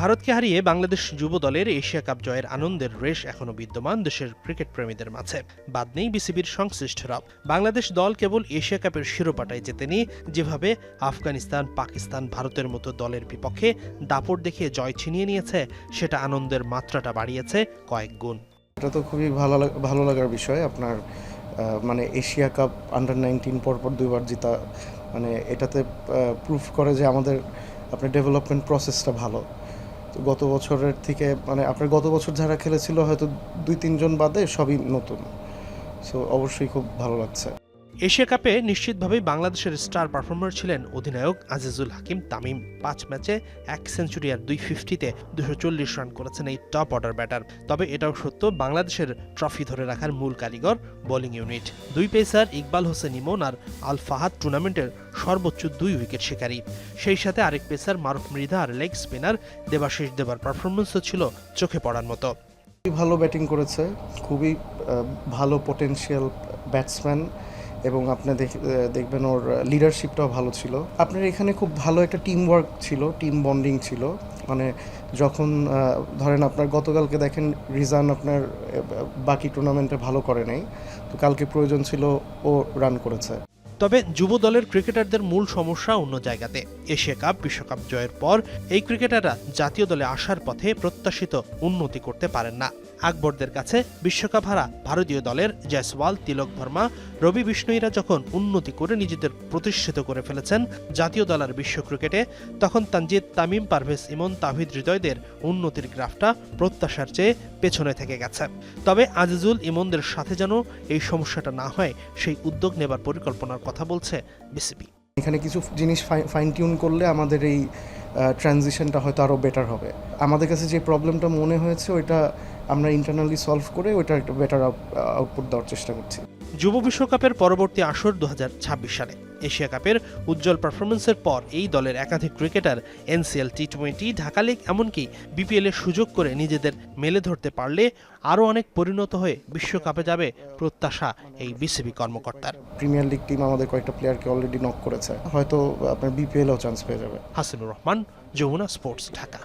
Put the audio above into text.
ভারতকে হারিয়ে বাংলাদেশ যুব দলের এশিয়া কাপ জয়ের আনন্দের রেশ এখনও বিদ্যমান দেশের ক্রিকেট প্রেমীদের মাঝে। বাদ নেই বিসিবির সংশ্লিষ্টরা। বাংলাদেশ দল কেবল এশিয়া কাপের শিরোপাটাই জেতেনি যেভাবে আফগানিস্তান, পাকিস্তান ভারতের মতো দলের বিপক্ষে দাপট দেখিয়ে জয় ছিনিয়ে নিয়েছে, সেটা আনন্দের মাত্রাটা বাড়িয়েছে কয়েক গুণ। এটা তো খুবই ভালো ভালো লাগার বিষয়। আপনার মানে এশিয়া কাপ আন্ডার নাইনটিন পরপর দুইবার জিতা মানে এটাতে প্রুফ করে যে আমাদের, আপনার ডেভেলপমেন্ট প্রসেসটা ভালো। গত বছরের থেকে মানে আপনার গত বছর যারা খেলেছিল হয়তো দুই তিনজন বাদে সবই নতুন। সো অবশ্যই খুব ভালো লাগছে। এশিয়া কাপে নিশ্চিতভাবেই বাংলাদেশের স্টার পারফর্মার ছিলেন অধিনায়ক আজিজুল হাকিম তামিম। পাঁচ ম্যাচে এক সেঞ্চুরি আর দুই ফিফটিতে দুশো চল্লিশ রান করেছেন এই টপ অর্ডার ব্যাটার। তবে এটাও সত্য, বাংলাদেশের ট্রফি ধরে রাখার মূল কারিগর বোলিং ইউনিট। দুই পেসার ইকবাল হোসেন ইমন আর আল ফাহাদ টুর্নামেন্টের সর্বোচ্চ দুই উইকেট শিকারী। সেই সাথে আরেক পেসার মারুফ মৃধা আর লেগ স্পিনার দেবাশিস দেবার পারফরমেন্সও ছিল চোখে পড়ার মতো। খুবই ভালো ব্যাটিং করেছে, খুবই ভালো পটেনশিয়াল ব্যাটসম্যান এবং আপনি দেখ- দেখবেন ওর লিডারশিপটাও ভালো ছিল। আপনার এখানে খুব ভালো একটা টিম ওয়ার্ক ছিল টিম বন্ডিং ছিল। মানে যখন ধরেন আপনার গতকালকে দেখেন রিজান আপনার বাকি টুর্নামেন্টে ভালো করে নাই। তো কালকে প্রয়োজন ছিল ও রান করেছে। তবে যুব দলের ক্রিকেটারদের মূল সমস্যা অন্য জায়গাতে। এশিয়া কাপ, বিশ্বকাপ জয়ের পর এই ক্রিকেটাররা জাতীয় দলে আসার পথে প্রত্যাশিত উন্নতি করতে পারেন না। আকবরদের কাছে বিশ্বকাপ হারা ভারতীয় দলের জয়সওয়াল, তিলক ভর্মা রবি বিষ্ণুইরা যখন উন্নতি করে নিজেদের প্রতিষ্ঠিত করে ফেলেছেন জাতীয় দল আর বিশ্ব ক্রিকেটে, তখন তানজিদ তামিম, পারভেজ ইমন, তাহিদ হৃদয়দের উন্নতির গ্রাফটা প্রত্যাশার চেয়ে পেছনে থেকে গেছে। তবে আজিজুল ইমনদের সাথে যেন এই সমস্যাটা না হয়, সেই উদ্যোগ নেবার পরিকল্পনার কথা বলছে বিসিবি। এখানে কিছু জিনিস ফাইন টিউন করলে আমাদের এই ট্রানজিশনটা হয়তো আরও বেটার হবে। আমাদের কাছে যে প্রবলেমটা মনে হয়েছে, ওইটা আমরা ইন্টারনালি সলভ করে ওইটা একটা বেটার আউটপুট দেওয়ার চেষ্টা করছি। যুব বিশ্বকাপের পরবর্তী আসর দুহাজার ছাব্বিশ সালে। এশিয়া কাপের উজ্জ্বল পারফরমেন্সের পর এই দলের একাধিক cricketer NCL T twenty Dhaka league এমনকি বিপিএল সুযোগ করে নিজেদের মেলে ধরতে পারলে আরও অনেক পরিণত হয়ে বিশ্বকাপে যাবে প্রত্যাশা এই বিসিবি কর্মকর্তার। প্রিমিয়ার লিগ টিম আমাদের কয়েকটা প্লেয়ারকে অলরেডি নক করেছে। হয়তো আপনার বিপিএলও চান্স পেয়ে যাবে। হাসিনুর রহমান, যমুনা স্পোর্টস, ঢাকা।